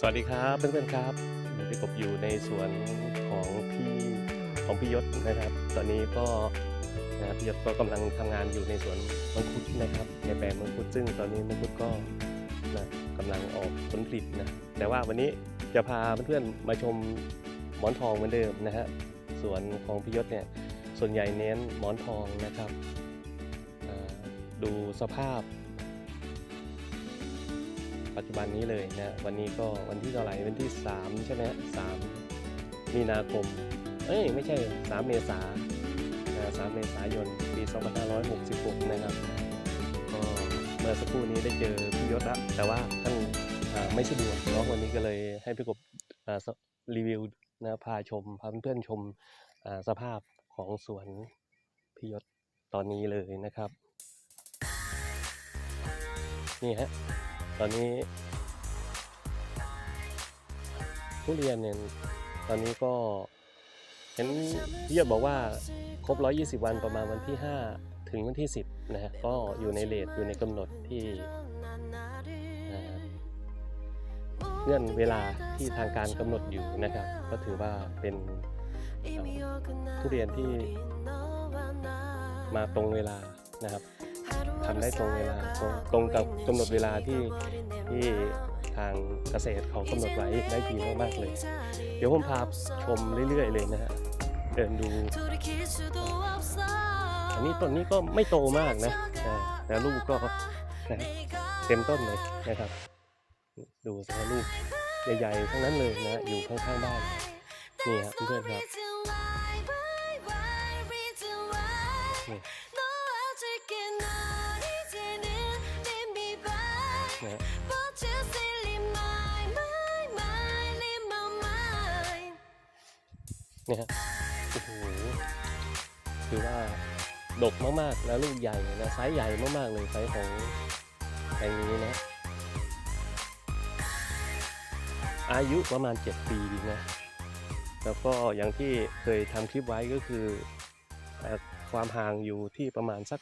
สวัสดีครับเพื่อนๆครับวันนี้กบอยู่ในสวนของพี่ของพี่ยศนะครับ ตอนนี้ก็นะครับพี่ยศก็กำลังทำงานอยู่ในสวนมังคุดนะครับในแปลงมังคุดซึ่งตอนนี้มังคุดก็นะกำลังออกผลผลิตนะแต่ว่าวันนี้จะพาเพื่อนๆมาชมหมอนทองเหมือนเดิมนะฮะสวนของพี่ยศเนี่ยส่วนใหญ่เน้นหมอนทองนะครับดูสภาพ จจุบันนี้เลยนะวันนี้ก็วันที่เท่าไหร่วันที่ 3 ใช่ไหมสามมีนาคม เอ้ยไม่ใช่ 3 เมษานะ3เมษายนปี 2566 นะครับก็เมื่อสักครู่นี้ได้เจอพี่ยศแล้วแต่ว่าท่านไม่สะดวกเนาะวันนี้ก็เลยให้พี่กบรีวิวนะพาชมพาเพื่อนๆชมสภาพของสวนพี่ยศตอนนี้เลยนะครับ นี่ฮะ ตอนนี้ ทุเรียนเนี่ยตอนนี้ก็เห็นพี่ยศบอกว่าครบ 120 วันประมาณวันที่ 5 ถึงวันที่ 10 นะฮะก็อยู่ในเลทอยู่ในกำหนดที่เงื่อนเวลาที่ทางการกำหนดอยู่นะครับ ก็ถือว่าเป็นทุเรียนที่มาตรงเวลานะครับทำได้ตรงเวลาตรงตรงกับกำหนดเวลาที่ที่ ทางเกษตรเขากำหนดไว้ได้ดีมากๆเลย เดี๋ยวผมพาชมเรื่อยๆเลยนะฮะเดินดู อันนี้ต้นนี้ก็ไม่โตมากนะอ่าแต่ลูกก็นะเต็มต้นเลยนะครับ ดูสิฮะลูกใหญ่ๆทั้งนั้นเลยนะอยู่ข้างๆบ้านนี่ครับเพื่อนๆครับนี่นะ เนี่ยโอ้โหคือว่าดกมากๆแล้วลูกใหญ่นะไซส์ใหญ่มากๆเลยไซส์ของแปลงนี้นะ อายุประมาณ 7 ปีนะ แล้วก็อย่างที่เคยทำคลิปไว้ก็คือเอ่อความห่างอยู่ที่ประมาณสัก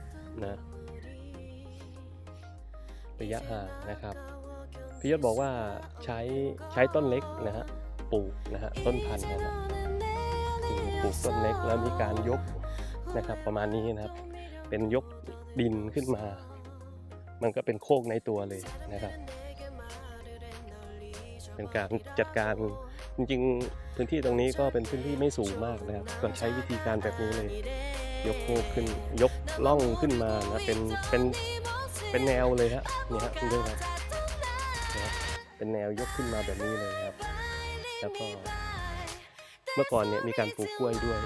10 นะ ระยะห่างนะครับพี่ยศบอกว่าใช้ใช้ต้นเล็กนะฮะ ปลูกนะฮะต้นพันธุ์นะฮะคือปลูกต้นเล็กแล้วมีการยกนะครับ ประมาณนี้นะครับ เป็นยกดินขึ้นมา มันก็เป็นโคกในตัวเลยนะครับ เป็นการจัดการจริงๆ พื้นที่ตรงนี้ก็เป็นพื้นที่ไม่สูงมากนะครับ ก็ใช้วิธีการแบบนี้เลย ยกโคกขึ้น ยกล่องขึ้นมานะเป็นเป็นเป็นแนวเลยฮะนี่ฮะคุณผู้ชมครับนะฮะเป็นแนวยกขึ้นมาแบบนี้เลยครับ แล้วก็เมื่อก่อนเนี่ยมีการปลูกกล้วยด้วย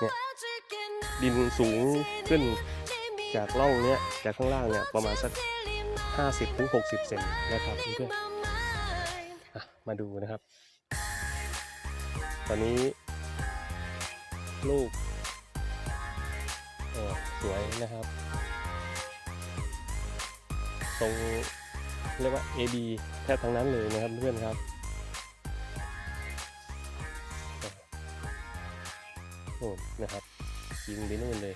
เนี่ยดินสูงขึ้นจากร่องเนี้ยจากข้างล่างเนี่ยประมาณสัก 50ถึง60 เซนนะครับเพื่อนมาดูนะครับ ตอนนี้ลูกสวยนะครับ ตรง เรียกว่า AB แทบทั้งนั้นเลยนะครับเพื่อนครับโน่นนะครับยิงไปนู่นเลย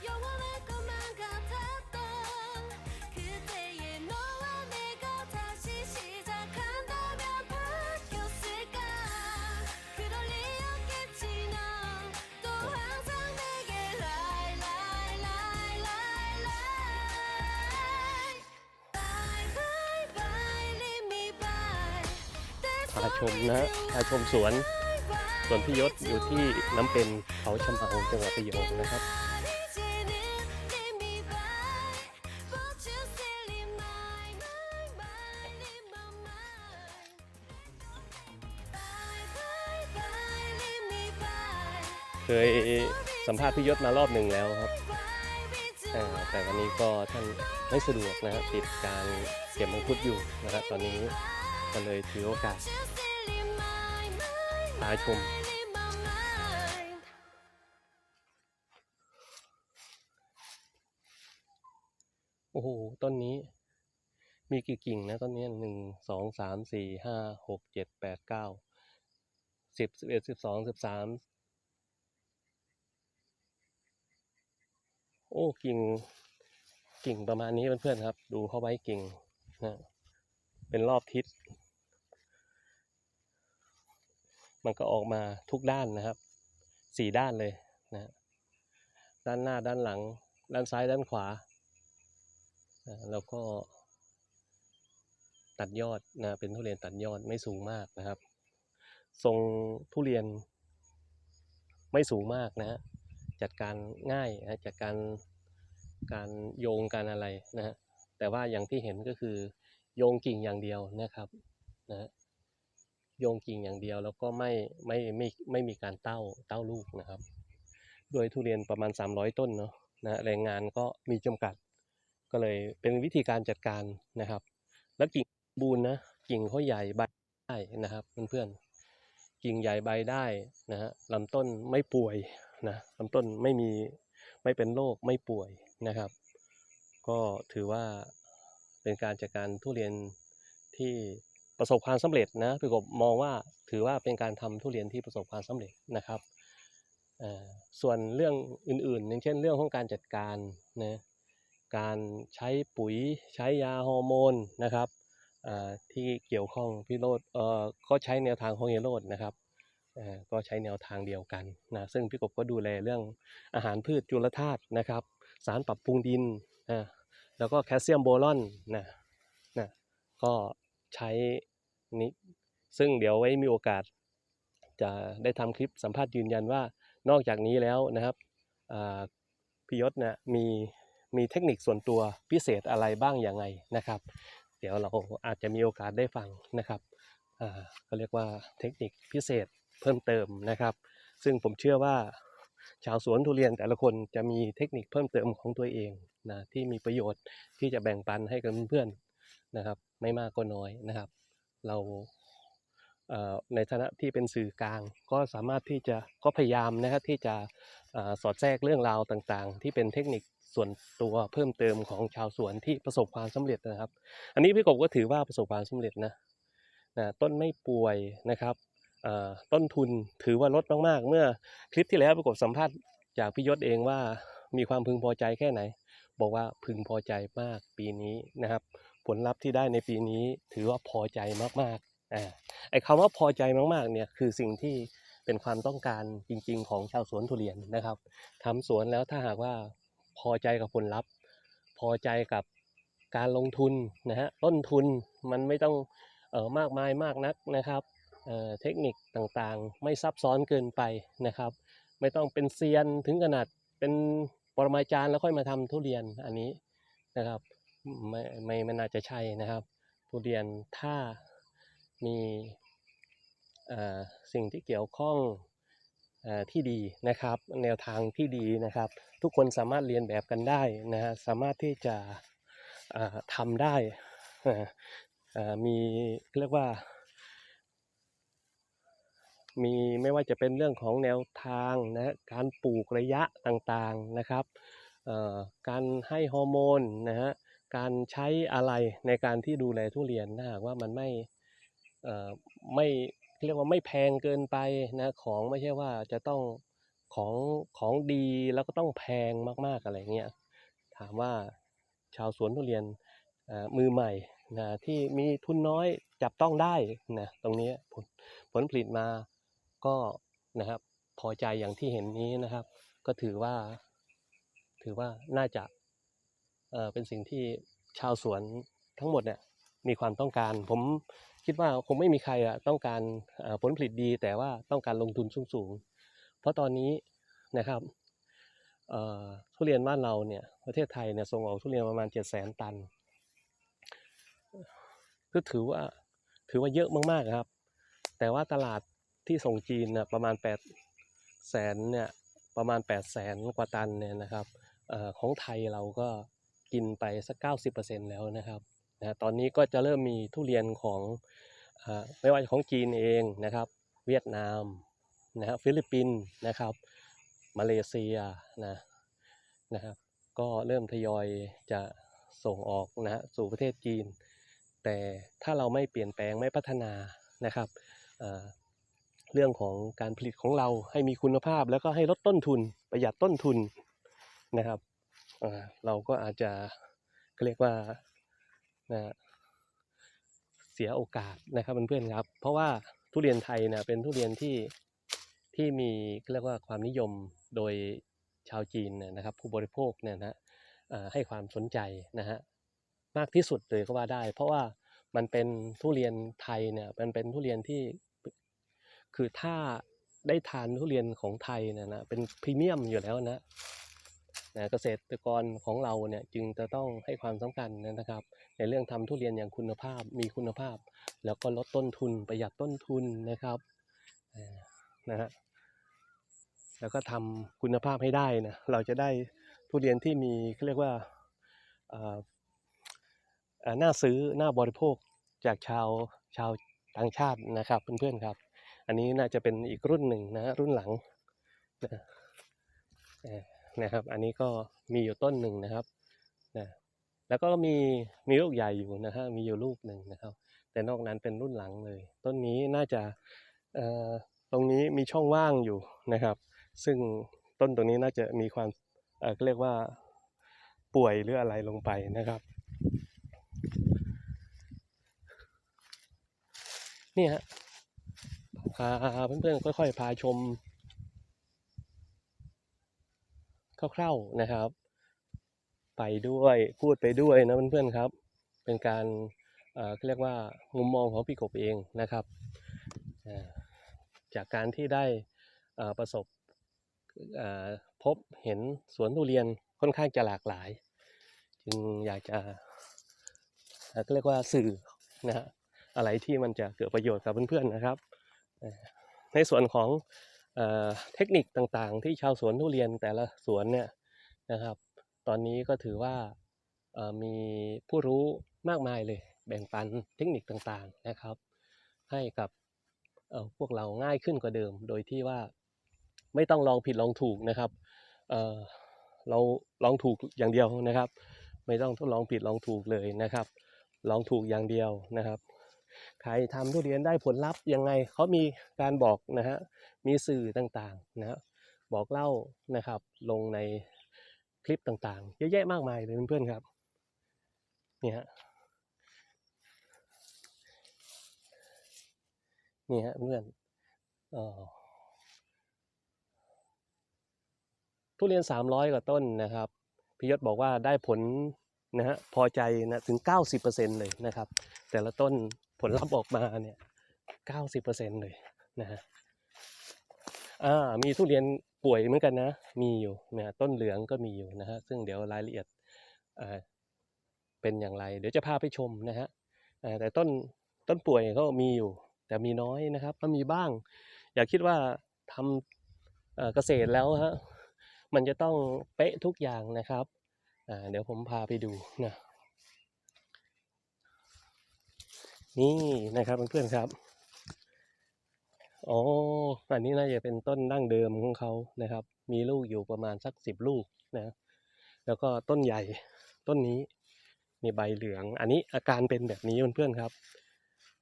นะฮะพาชมสวนสวนพิยศอยู่ที่น้ำเป็นเขาชำเมาจังหวัดระยองนะครับเคยสัมภาษณ์พิยศมารอบหนึ่งแล้วครับ แต่วันนี้ก็ท่านไม่สะดวกนะฮะติดการเก็บมังคุดอยู่นะครับตอนนี้ก็เลยถือโอกาส พาชม โอ้โห ต้นนี้ มีกี่กิ่งนะต้นนี้หนึ่งสองสามสี่ห้าหกเจ็ดแปดเก้าสิบสิบเอ็ดสิบสองสิบสามโอ้กิ่งกิ่งประมาณนี้เพื่อนๆครับ ดูเขาไว้กิ่งนะเป็นรอบทิศ มันก็ออกมาทุกด้านนะครับสี่ด้านเลยนะด้านหน้าด้านหลัง ด้านซ้ายด้านขวาแล้วก็ตัดยอดนะเป็นทุเรียนตัดยอดไม่สูงมากนะครับ ทรงทุเรียนไม่สูงมากนะฮะจัดการง่ายนะจัดการการโยงการอะไรนะฮะแต่ว่าอย่างที่เห็นก็คือโยงกิ่งอย่างเดียวนะครับนะฮะ โยงกิ่งอย่างเดียว แล้วก็ไม่ไม่ไม่ไม่มีการเต้าเต้าลูกนะครับ โดยทุเรียนประมาณ 300 ต้นเนาะนะแรงงานก็มีจำกัด ก็เลยเป็นวิธีการจัดการนะครับ แล้วกิ่งบูนนะกิ่งเขาใหญ่ใบได้นะครับเพื่อนๆกิ่งใหญ่ใบได้นะฮะลำต้นไม่ป่วยนะลำต้นไม่มีไม่เป็นโรคไม่ป่วยนะครับ ก็ถือว่าเป็นการจัดการทุเรียนที่ ประสบความสำเร็จนะพี่กบมองว่าถือว่าเป็นการทำทุเรียนที่ประสบความสำเร็จนะครับส่วนเรื่องอื่นๆ อย่างเช่นเรื่องของการจัดการนะการใช้ปุ๋ยใช้ยาฮอร์โมนนะครับที่เกี่ยวข้องพี่โรดก็ใช้แนวทางของเฮโรดนะครับก็ใช้แนวทางเดียวกันนะซึ่งพี่กบก็ดูแลเรื่องอาหารพืชจุลธาตุนะครับ สารปรับปรุงดินนะแล้วก็แคลเซียมโบรอนนะนะก็ ใช้นี้ซึ่งเดี๋ยวไว้มีโอกาส จะได้ทำคลิปสัมภาษณ์ยืนยันว่านอกจากนี้แล้วนะครับพี่ยศนะมีมีเทคนิคส่วนตัวพิเศษอะไรบ้างอย่างไงนะครับ เดี๋ยวเราอาจจะมีโอกาสได้ฟังนะครับอ่าก็เรียกว่าเทคนิคพิเศษเพิ่มเติมนะครับ ซึ่งผมเชื่อว่าชาวสวนทุเรียนแต่ละคนจะมีเทคนิคเพิ่มเติมของตัวเองนะที่มีประโยชน์ที่จะแบ่งปันให้กับเพื่อน นะครับ ไม่มากก็น้อยนะครับ เราในฐานะที่เป็นสื่อกลางก็สามารถที่จะก็พยายามนะครับที่จะสอดแทรกเรื่องราวต่างๆ ที่เป็นเทคนิคส่วนตัวเพิ่มเติมของชาวสวนที่ประสบความสำเร็จนะครับ อันนี้พี่กบก็ถือว่าประสบความสำเร็จนะนะต้นไม่ป่วยนะครับต้นทุนถือว่าลดมากๆ เมื่อคลิปที่แล้วพี่กบสัมภาษณ์จากพี่ยศเองว่ามีความพึงพอใจแค่ไหน บอกว่าพึงพอใจมากปีนี้นะครับ ผลลัพธ์ที่ได้ในปีนี้ถือว่าพอใจมากๆอ่าไอ้คำว่าพอใจมากๆเนี่ยคือสิ่งที่เป็นความต้องการจริง ๆ ของชาวสวนทุเรียนนะครับทำสวนแล้วถ้าหากว่าพอใจกับผลลัพธ์ พอใจกับการลงทุนนะฮะต้นทุนมันไม่ต้องเออมากมายมากนักนะครับเเทคนิคต่างๆ ไม่ซับซ้อนเกินไปนะครับ ไม่ต้องเป็นเซียนถึงขนาดเป็นปรมาจารย์แล้วค่อยมาทำทุเรียนอันนี้นะครับ ไม่ไม่ไม่น่าจะใช่นะครับ ทุเรียนถ้ามีสิ่งที่เกี่ยวข้องอที่ดีนะครับ แนวทางที่ดีนะครับ ทุกคนสามารถเรียนแบบกันได้นะฮะสามารถที่จะทำได้อ่อเอ่อมีเรียกว่า มีไม่ว่าจะเป็นเรื่องของแนวทางนะการปลูกระยะต่างๆนะครับการให้ฮอร์โมนนะฮะ การใช้อะไรในการที่ดูแลทุเรียนถ้าหากว่ามันไม่เอ่อไม่เรียกว่าไม่แพงเกินไปนะของไม่ใช่ว่าจะต้องของของดีแล้วก็ต้องแพงมากๆอะไรเงี้ยถามว่าชาวสวนทุเรียนมือใหม่นะที่มีทุนน้อยจับต้องได้นะตรงนี้ผลผลผลิตมาก็นะครับพอใจอย่างที่เห็นนี้นะครับ ก็ถือว่า ถือว่าน่าจะ เออเป็นสิ่งที่ชาวสวนทั้งหมดเนี่ยมีความต้องการ ผมคิดว่าคงไม่มีใครอะต้องการผลผลิตดี แต่ว่าต้องการลงทุนสูงๆ เพราะตอนนี้นะครับเอ่อทุเรียนบ้านเราเนี่ยประเทศไทยเนี่ยส่งออกทุเรียนประมาณ 7 0 0 0 0ตันก็ถือว่าถือว่าเยอะมากๆครับ แต่ว่าตลาดที่ส่งจีนนะประมาณ8แสนเนี่ยประมาณ8แสนกว่าตันเนี่ยนะครับเออของไทยเราก็ กินไปสัก 90%แล้วนะครับนะตอนนี้ก็จะเริ่มมีทุเรียนของอไม่ว่าจะของจีนเองนะครับ เวียดนามนะครับฟิลิปปินส์นะครับ มาเลเซียนะนะครับก็เริ่มทยอยจะส่งออกนะฮะสู่ประเทศจีน แต่ถ้าเราไม่เปลี่ยนแปลงไม่พัฒนานะครับเรื่องของการผลิตของเราให้มีคุณภาพแล้วก็ให้ลดต้นทุนประหยัดต้นทุนนะครับ เราก็อาจจะก็เรียกว่านะเสียโอกาสนะครับเพื่อนๆครับ เพราะว่าทุเรียนไทยเนี่ยเป็นทุเรียนที่ที่มีเรียกว่าความนิยมโดยชาวจีนนะครับ ผู้บริโภคเนี่ยนะให้ความสนใจนะฮะมากที่สุดเลยก็ว่าได้ เพราะว่ามันเป็นทุเรียนไทยเนี่ยมันเป็นทุเรียนที่คือถ้าได้ทานทุเรียนของไทยเนี่ยนะเป็นพรีเมียมอยู่แล้วนะ นะเกษตรกรของเราเนี่ยจึงจะต้องให้ความสำคัญนะครับ ในเรื่องทำทุเรียนอย่างคุณภาพมีคุณภาพ แล้วก็ลดต้นทุนประหยัดต้นทุนนะครับนะฮะแล้วก็ทำคุณภาพให้ได้นะเราจะได้ทุเรียนที่มีเขาเรียกว่าเอ่อเอ่อน่าซื้อหน่าบริโภคจากชาวชาวต่างชาตินะครับเพื่อนๆครับ อันนี้น่าจะเป็นอีกรุ่นหนึ่งนะรุ่นหลังนะ นะครับ อันนี้ก็มีอยู่ต้นหนึ่งนะครับนะแล้วก็มีมีลูกใหญ่อยู่นะฮะมีอยู่ลูกหนึ่งนะครับ แต่นอกนั้นเป็นรุ่นหลังเลย ต้นนี้น่าจะเอ่อตรงนี้มีช่องว่างอยู่นะครับ ซึ่งต้นตรงนี้น่าจะมีความเอ่อเรียกว่าป่วยหรืออะไรลงไปนะครับนี่ฮะพาเพื่อนๆค่อย ๆ พาชม คร่าวๆนะครับ ไปด้วยพูดไปด้วยนะเพื่อนๆครับ เป็นการเอ่อเรียกว่ามุมมองของพี่กบเองนะครับจากการที่ได้ประสบพบเห็นสวนทุเรียนค่อนข้างจะหลากหลาย จึงอยากจะเอ่อเรียกว่าสื่อนะฮะอะไรที่มันจะเกิดประโยชน์กับเพื่อนๆนะครับ ในส่วนของ เทคนิคต่างๆ ที่ชาวสวนทุเรียนแต่ละสวนเนี่ยนะครับ ตอนนี้ก็ถือว่ามีผู้รู้มากมายเลยแบ่งปันเทคนิคต่างๆนะครับ ให้กับพวกเราง่ายขึ้นกว่าเดิม โดยที่ว่าไม่ต้องลองผิดลองถูกนะครับเเราลองถูกอย่างเดียวนะครับ ไม่ต้องทดลองผิดลองถูกเลยนะครับ ลองถูกอย่างเดียวนะครับ ใครทำทุเรียนได้ผลลัพธ์ยังไงเขามีการบอกนะฮะมีสื่อต่างๆนะฮะบอกเล่านะครับ ลงในคลิปต่างๆ เยอะแยะมากมายเลยเพื่อนๆครับนี่ฮะนี่ฮะเพื่อนออทุเรียน 300 กว่าต้นนะครับพิยศบอกว่าได้ผลนะฮะพอใจนะถึง 90%เลยนะครับ แต่ละต้น ผลลัพธ์ออกมาเนี่ย90%เปอร์เซ็นต์เลยนะฮะอ่ามีทุเรียนป่วยเหมือนกันนะ มีอยู่นะต้นเหลืองก็มีอยู่นะฮะซึ่งเดี๋ยวรายละเอียดอ่าเป็นอย่างไร เดี๋ยวจะพาไปชมนะฮะอ่าแต่ต้นต้นป่วยก็มีอยู่ แต่มีน้อยนะครับก็มีบ้าง อย่าคิดว่าทำเกษตรแล้วฮะมันจะต้องเป๊ะทุกอย่างนะครับเดี๋ยวผมพาไปดูนะ นี่นะครับเพื่อนๆครับอ๋ออันนี้น่าจะเป็นต้นดั้งเดิมของเขานะครับ มีลูกอยู่ประมาณสักสิบลูกนะแล้วก็ต้นใหญ่ต้นนี้มีใบเหลือง อันนี้อาการเป็นแบบนี้เพื่อนๆครับ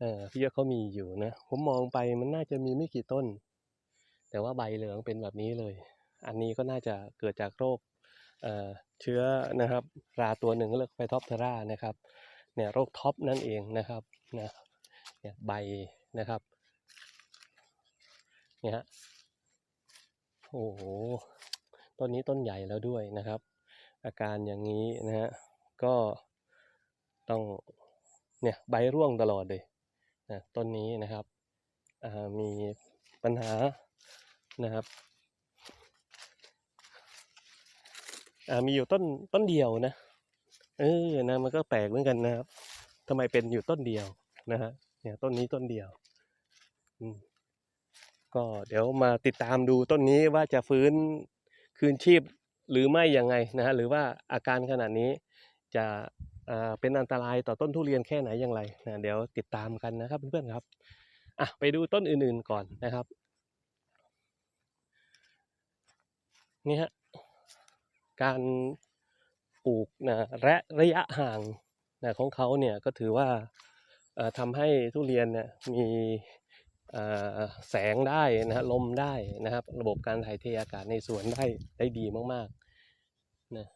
เออพี่เขามีอยู่นะผมมองไปมันน่าจะมีไม่กี่ต้น แต่ว่าใบเหลืองเป็นแบบนี้เลย อันนี้ก็น่าจะเกิดจากโรคเเชื้อนะครับราตัวหนึ่งเรียกไฟท็อปเทรานะครับ เนี่ยโรคท็อปนั่นเองนะครับนะเนี่ยใบนะครับเนี่ยฮะโอ้โหต้นนี้ต้นใหญ่แล้วด้วยนะครับ อาการอย่างนี้นะฮะก็ต้องเนี่ยใบร่วงตลอดเลยนะต้นนี้นะครับอ่ามีปัญหานะครับอ่ามีอยู่ต้นต้นเดียวนะ เออนะมันก็แปลกเหมือนกันนะครับทำไมเป็นอยู่ต้นเดียวนะฮะเนี่ยต้นนี้ต้นเดียวอืมก็เดี๋ยวมาติดตามดูต้นนี้ว่าจะฟื้นคืนชีพหรือไม่ยังไงนะฮะหรือว่าอาการขนาดนี้จะอ่าเป็นอันตรายต่อต้นทุเรียนแค่ไหนอย่างไรนะเดี๋ยวติดตามกันนะครับเพื่อนๆครับอะไปดูต้นอื่นๆก่อนนะครับนี่ฮะการ ปลูกนะและระยะห่างนะของเขาเนี่ยก็ถือว่าทำให้ทุเรียนเนี่ยมีแสงได้นะฮะลมได้นะครับ ระบบการถ่ายเทอากาศในสวนได้ได้ดีมากๆนะ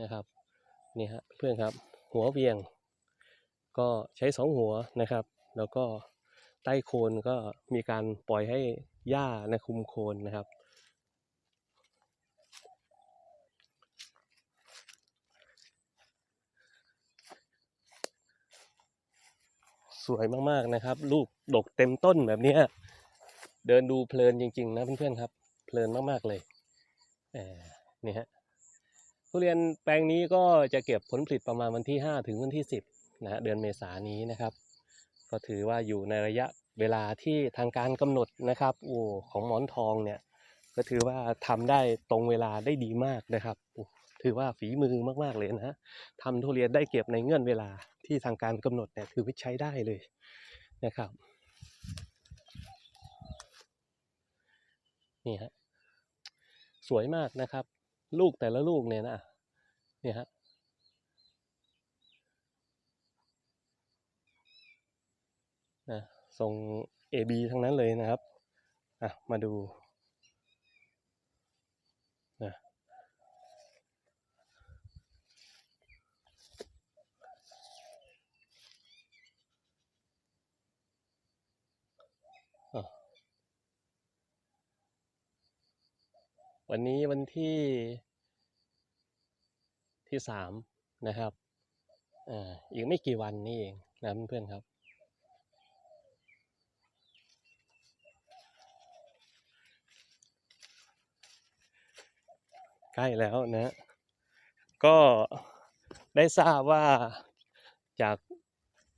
นะครับนี่ฮะเพื่อนครับหัวเวียง ก็ใช้สองหัวนะครับ แล้วก็ใต้โคนก็มีการปล่อยให้หญ้านะคุมโคนนะครับ สวยมากๆนะครับ ลูกดกเต็มต้นแบบนี้เดินดูเพลินจริงๆนะเพื่อนๆครับ เพลินมากๆเลยนี่ฮะทุเรียนแปลงนี้ก็จะเก็บผลผลิตประมาณวันที่ 5 ถึงวันที่ 10นะฮะเดือนเมษายนนี้นะครับ ก็ถือว่าอยู่ในระยะเวลาที่ทางการกำหนดนะครับโอ้ของหมอนทองเนี่ยก็ถือว่าทำได้ตรงเวลาได้ดีมากนะครับ ถือว่าฝีมือมากๆเลยนะฮะทำทุเรียนได้เก็บในเงื่อนเวลา ที่ทางการกำหนดเนี่ยถือว่าใช้ได้เลยนะครับนี่ฮะสวยมากนะครับ ลูกแต่ละลูกเนี่ยนะเนี่ยฮะนะทรง AB ทั้งนั้นเลยนะครับอะมาดู วันนี้วันที่ที่สามนะครับอ่าอีกไม่กี่วันนี่เองนะเพื่อนๆครับใกล้แล้วนะ ก็ได้ทราบว่าจาก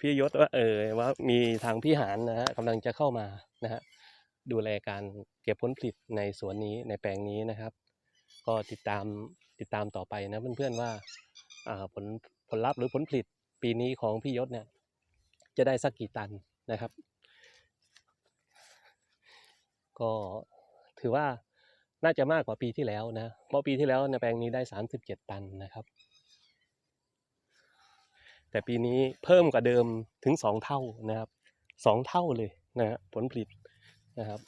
พี่ยศว่าเออว่ามีทางพี่หารนะฮะกำลังจะเข้ามานะฮะ ดูแลการเก็บผลผลิตในสวนนี้ในแปลงนี้นะครับ ก็ติดตามติดตามต่อไปนะเพื่อนๆว่าผลผลลัพธ์หรือผลผลิตปีนี้ของพี่ยศเนี่ยจะได้สักกี่ตันนะครับ ก็ถือว่าน่าจะมากกว่าปีที่แล้วนะเพราะปีที่แล้วในแปลงนี้ได้ 37 ตันนะครับ แต่ปีนี้เพิ่มกว่าเดิมถึง 2 เท่านะครับสองเท่าเลยนะผลผลิต นะครับ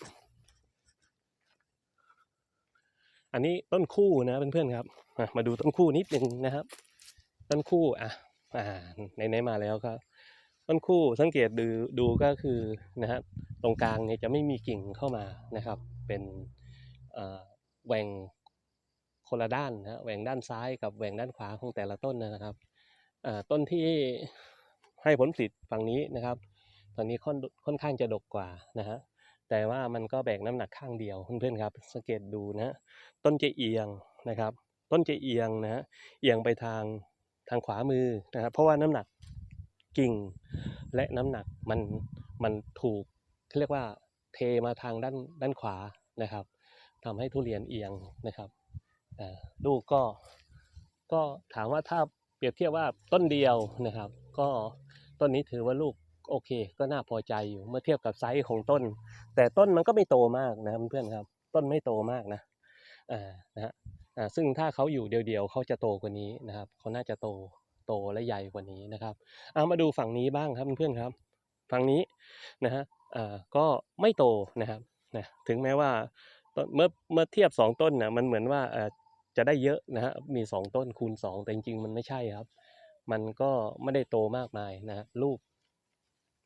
อันนี้ต้นคู่นะเพื่อนๆครับมาดูต้นคู่นิดหนึ่งนะครับ ต้นคู่อะอ่าไหนมาแล้วก็ต้นคู่สังเกตดูดูก็คือนะฮะตรงกลางเนี่ยจะไม่มีกิ่งเข้ามานะครับ เป็นแหว่งคนละด้านนะแหว่งด้านซ้ายกับแหว่งด้านขวาของแต่ละต้นนะครับอ่าต้นที่ให้ผลผลิตฝั่งนี้นะครับฝั่งนี้ค่อนค่อนข้างจะดกกว่านะฮะ แต่ว่ามันก็แบกน้ำหนักข้างเดียวเพื่อนๆครับ สังเกตดูนะต้นจะเอียงนะครับ ต้นจะเอียงนะเอียงไปทางทางขวามือนะครับ เพราะว่าน้ำหนักกิ่งและน้ำหนักมันมันถูกเขาเรียกว่าเทมาทางด้านด้านขวานะครับทำให้ทุเรียนเอียงนะครับลูกก็ก็ถามว่าถ้าเปรียบเทียบว่าต้นเดียวนะครับ ก็ต้นนี้ถือว่าลูก โอเค ก็น่าพอใจอยู่เมื่อเทียบกับไซส์ของต้น แต่ต้นมันก็ไม่โตมากนะเพื่อนครับ ต้นไม่โตมากนะอ่านะฮะอ่าซึ่งถ้าเขาอยู่เดียวๆเขาจะโตกว่านี้นะครับเขาน่าจะโตโตและใหญ่กว่านี้นะครับเอามาดูฝั่งนี้บ้างครับเพื่อนครับ ฝั่งนี้นะฮะอ่าก็ไม่โตนะครับนะถึงแม้ว่าเมื่อเมื่อเทียบสองต้นนะมันเหมือนว่าอ่อจะได้เยอะนะฮะมีสองต้นคูณสองแต่จริงๆ มันไม่ใช่ครับ มันก็ไม่ได้โตมากมายนะฮะลูก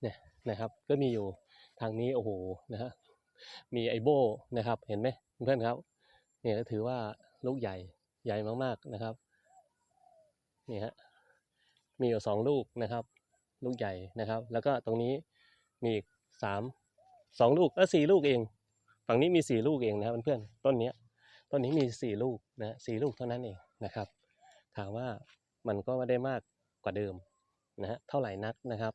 เนี่ยนะครับ ก็มีอยู่ทางนี้โอ้โหนะฮะมีไอโบนะครับ เห็นไหมเพื่อนครับเนี่ยถือว่าลูกใหญ่ใหญ่มากๆนะครับนี่ฮะมีอยู่สองลูกนะครับ ลูกใหญ่นะครับ แล้วก็ตรงนี้มีอีกสามสองลูกเออสี่ลูกเอง ฝั่งนี้มีสี่ลูกเองนะครับเพื่อนๆต้นเนี้ยต้นนี้มีสี่ลูกนะสี่ลูกเท่านั้นเองนะครับ ถามว่ามันก็ไม่ได้มากกว่าเดิมนะฮะเท่าไหร่นักนะครับ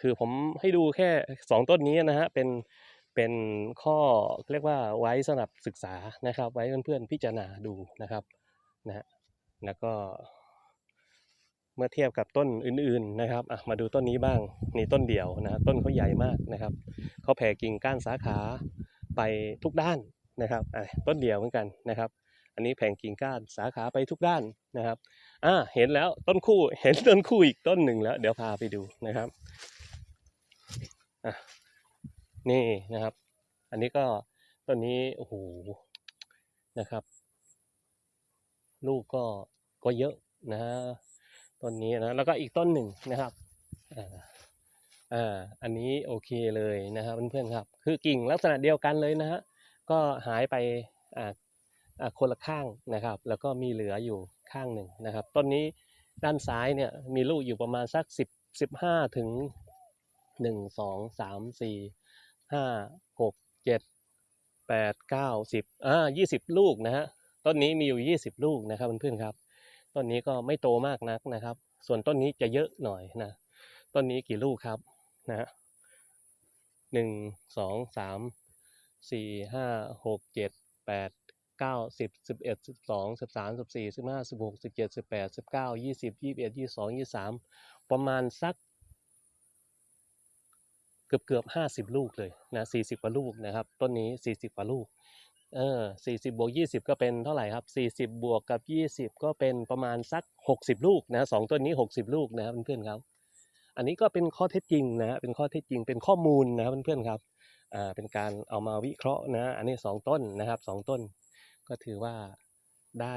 คือผมให้ดูแค่สองต้นนี้นะฮะเป็นเป็นข้อเรียกว่าไว้สำหรับศึกษานะครับ ไว้เพื่อนๆพิจารณาดูนะครับนะฮะแล้วก็เมื่อเทียบกับต้นอื่นๆนะครับอะมาดูต้นนี้บ้างนี่ต้นเดียวนะต้นเขาใหญ่มากนะครับเขาแผ่กิ่งก้านสาขาไปทุกด้านนะครับต้นเดียวเหมือนกันนะครับ อันนี้แผ่กิ่งก้านสาขาไปทุกด้านนะครับ อ่าเห็นแล้วต้นคู่เห็นต้นคู่อีกต้นหนึ่งแล้ว เดี๋ยวพาไปดูนะครับอะนี่นะครับ อันนี้ก็ต้นนี้โอ้โหนะครับ ลูกก็ก็เยอะนะฮะต้นนี้นะแล้วก็อีกต้นหนึ่งนะครับอ่าอ่าอันนี้โอเคเลยนะครับเพื่อนๆครับ คือกิ่งลักษณะเดียวกันเลยนะฮะก็หายไปอ่าอ่าคนละข้างนะครับ แล้วก็มีเหลืออยู่ ข้างหนึ่งนะครับ ต้นนี้ด้านซ้ายเนี่ยมีลูกอยู่ประมาณสักสิบสิบห้าถึงหนึ่งสองสามสี่ห้าหกเจ็ดแปดเก้าสิบอ่ายี่สิบลูกนะฮะต้นนี้มีอยู่ยี่สิบลูกนะครับเพื่อนๆครับ ต้นนี้ก็ไม่โตมากนักนะครับ ส่วนต้นนี้จะเยอะหน่อยนะ ต้นนี้กี่ลูกครับนะฮะหนึ่งสองสามสี่ห้าหกเจ็ดแปด เก้าสิบสิบเอ็ดสิบสองสิบสามสิบสี่สิบห้าสิบหกสิบเจ็ดสิบแปดสิบเก้ายี่สิบยี่สิบเอ็ดยี่สิบสองยี่สิบสามประมาณสักเกือบเกือบห้าสิบลูกเลยนะสี่สิบกว่าลูกนะครับ ต้นนี้สี่สิบกว่าลูกเออสี่สิบบวกยี่สิบก็เป็นเท่าไหร่ครับสี่สิบบวกกับยี่สิบก็เป็นประมาณสักหกสิบลูกนะสองต้นนี้หกสิบลูกนะครับเพื่อนๆครับ อันนี้ก็เป็นข้อเท็จจริงนะฮะเป็นข้อเท็จจริงเป็นข้อมูลนะครับเพื่อนๆครับอ่าเป็นการเอามาวิเคราะห์นะ อันนี้สองต้นนะครับสองต้น ก็ถือว่าได้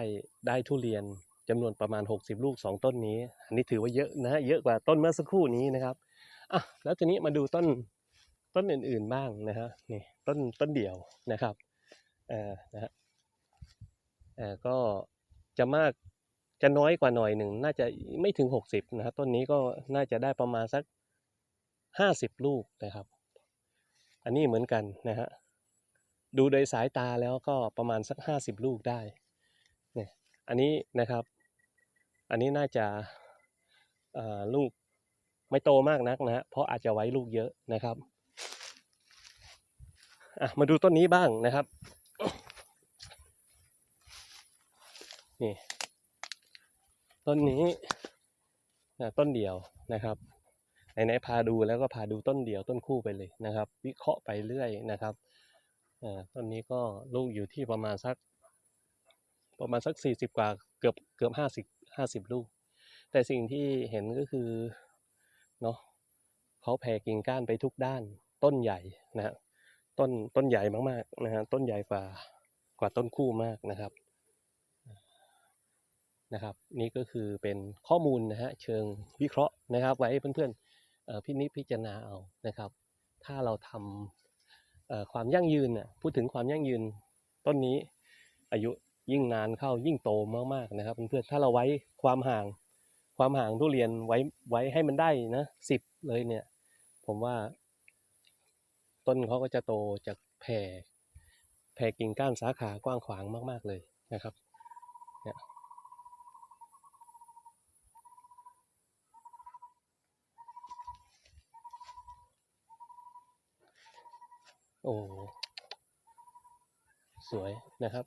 ได้ทุเรียนจำนวนประมาณ 60 ลูก 2 ต้นนี้ อันนี้ถือว่าเยอะนะ เยอะกว่าต้นเมื่อสักครู่นี้นะครับอะแล้วทีนี้มาดูต้นต้นอื่นๆบ้างนะฮะนี่ต้นต้นเดี่ยวนะครับเอ่อนะฮะเอ่อก็จะมากจะน้อยกว่าหน่อยหนึ่งน่าจะไม่ถึงหกสิบนะครับต้นนี้ก็น่าจะได้ประมาณสักห้าสิบลูกนะครับ อันนี้เหมือนกันนะฮะ ดูโดยสายตาแล้วก็ประมาณสักห้าสิบลูกได้เนี่ยอันนี้นะครับ อันนี้น่าจะลูกไม่โตมากนักนะฮะเพราะอาจจะไว้ลูกเยอะนะครับมาดูต้นนี้บ้างนะครับนี่ต้นนี้นะต้นเดียวนะครับไหนๆพาดูแล้วก็พาดูต้นเดียวต้นคู่ไปเลยนะครับ วิเคราะห์ไปเรื่อยนะครับ ต้นนี้ก็ลูกอยู่ที่ประมาณสัก ประมาณสักสี่สิบกว่าเกือบเกือบห้าสิบห้าสิบลูก แต่สิ่งที่เห็นก็คือเนาะเขาแผ่กิ่งก้านไปทุกด้าน ต้นใหญ่นะฮะต้นต้นใหญ่มากๆนะฮะต้นใหญ่กว่ากว่าต้นคู่มากนะครับนะครับ นี่ก็คือเป็นข้อมูลนะฮะเชิงวิเคราะห์นะครับ ไว้เพื่อนๆเอ่อพินิจพิจารณาเอานะครับ ถ้าเราทำเอ่อ ความยั่งยืนน่ะพูดถึงความยั่งยืนต้นนี้ อายุยิ่งนานเข้ายิ่งโตมากๆนะครับเพื่อนๆถ้าเราไว้ความห่างความห่างทุเรียนไว้ไว้ให้มันได้นะสิบเลยเนี่ย ผมว่า ต้นเขาก็จะโตจากแผ่แผ่กิ่งก้านสาขากว้างขวางมาก ๆเลยนะครับ โอ้ สวยนะครับ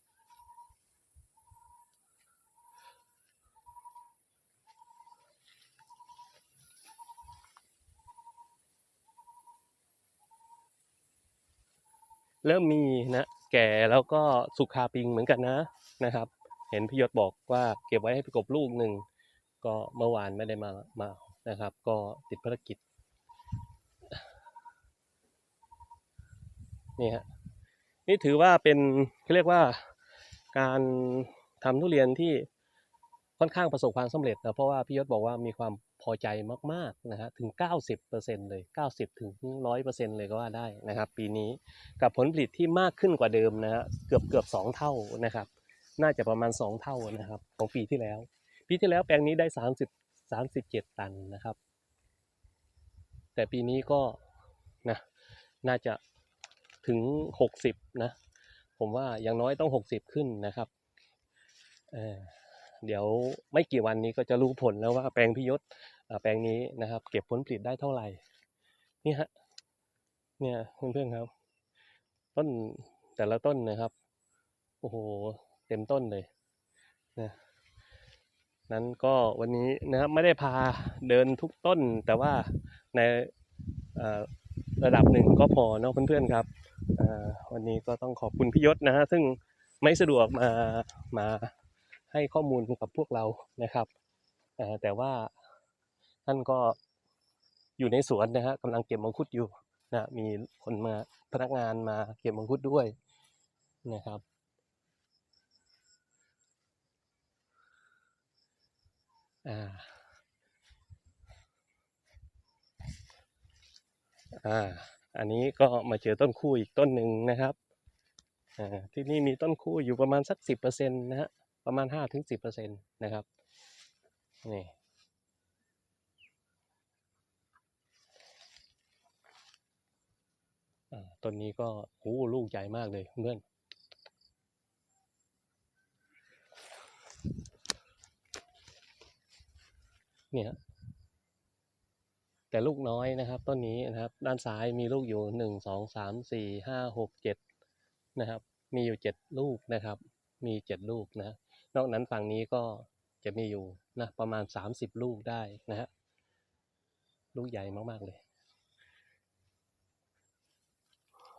เริ่มมีนะแก่แล้วก็สุขาปิงเหมือนกันนะนะครับ เห็นพี่ยศบอกว่าเก็บไว้ให้พี่กบลูกหนึ่งก็เมื่อวานไม่ได้มามานะครับ ก็ติดภารกิจ นี่ฮะนี่ถือว่าเป็นเขาเรียกว่าการทำทุเรียนที่ค่อนข้างประสบความสำเร็จนะเพราะว่าพี่ยศบอกว่ามีความพอใจมากๆนะฮะถึง 90%เลย 90 ถึง 100%เลยก็ว่าได้นะครับ ปีนี้กับผลผลิตที่มากขึ้นกว่าเดิมนะฮะเกือบเกือบสองเท่านะครับ น่าจะประมาณ 2 เท่านะครับ ของปีที่แล้ว ปีที่แล้วแปลงนี้ได้ 30 37 ตันนะครับ แต่ปีนี้ก็นะน่าจะ ถึงหกสิบนะ ผมว่าอย่างน้อยต้องหกสิบขึ้นนะครับเเดี๋ยวไม่กี่วันนี้ก็จะรู้ผลแล้วว่าแปลงพิยศแปลงนี้นะครับ เก็บผลผลิตได้เท่าไหร่ นี่ฮะ เนี่ยเพื่อนๆครับ ต้นแต่ละต้นนะครับ โอ้โห เต็มต้นเลยนะนั้นก็วันนี้นะครับไม่ได้พาเดินทุกต้นแต่ว่าในระดับหนึ่งก็พอเนาะเพื่อนๆครับ วันนี้ก็ต้องขอบคุณพี่ยศนะฮะซึ่งไม่สะดวกมามาให้ข้อมูลกับพวกเรานะครับแต่ว่าท่านก็อยู่ในสวนนะฮะกำลังเก็บมังคุดอยู่นะมีคนมาพนักงานมาเก็บมังคุดด้วยนะครับอ่าอ่า อันนี้ก็มาเจอต้นคู่อีกต้นหนึ่งนะครับอ่าที่นี่มีต้นคู่อยู่ประมาณสักสิบเปอร์เซ็นต์นะฮะประมาณห้าถึงสิบเปอร์เซ็นต์นะครับนี่อ่าต้นนี้ก็โอ้ลูกใหญ่มากเลยเพื่อนเนี่ย แต่ลูกน้อยนะครับ ต้นนี้นะครับ ด้านซ้ายมีลูกอยู่หนึ่งสองสามสี่ห้าหกเจ็ดนะครับ มีอยู่เจ็ดลูกนะครับ มีเจ็ดลูกนะนอกนั้นฝั่งนี้ก็จะมีอยู่นะประมาณสามสิบลูกได้นะฮะลูกใหญ่มาก ๆ เลย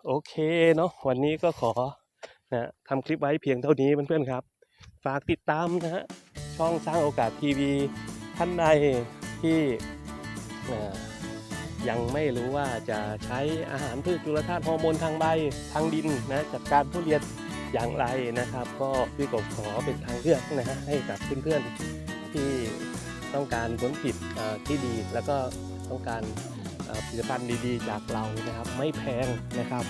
โอเคเนาะวันนี้ก็ขอนะทำคลิปไว้เพียงเท่านี้เพื่อนๆครับ ฝากติดตามนะฮะช่องสร้างโอกาสทีวีท่านใดที่อ่า ยังไม่รู้ว่าจะใช้อาหารพืชจุลธาตุฮอร์โมนทางใบทางดินนะจัดการทุเรียนอย่างไรนะครับ ก็พี่กบขอเป็นทางเลือกนะฮะให้กับเพื่อนๆที่ต้องการผลผลิตที่ดี แล้วก็ต้องการผลิตภัณฑ์ดีๆ จากเรานะครับ ไม่แพงนะครับ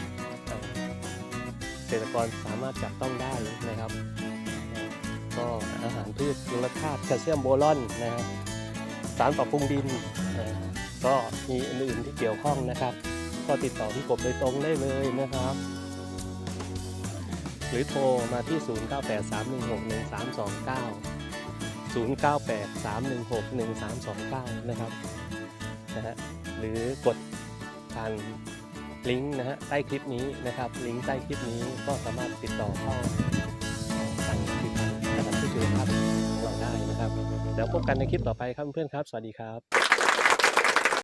เกษตรกรสามารถจับต้องได้นะครับ ก็อาหารพืชจุลธาตุแคลเซียมโบรอนนะครับสารปรับปรุงดิน ก็มีอื่นๆที่เกี่ยวข้องนะครับ ก็ติดต่อพี่กบโดยตรงได้เลยนะครับ หรือโทรมาที่ 0983161329 0983161329 นะครับนะฮะหรือกดผ่านลิงก์นะฮะใต้คลิปนี้นะครับ ลิงก์ใต้คลิปนี้ก็สามารถติดต่อเข้าสั่งผลิตภัณฑ์อาหารที่จุลภาพของเราได้นะครับเดี๋ยวพบกันในคลิปต่อไปครับเพื่อนครับ สวัสดีครับ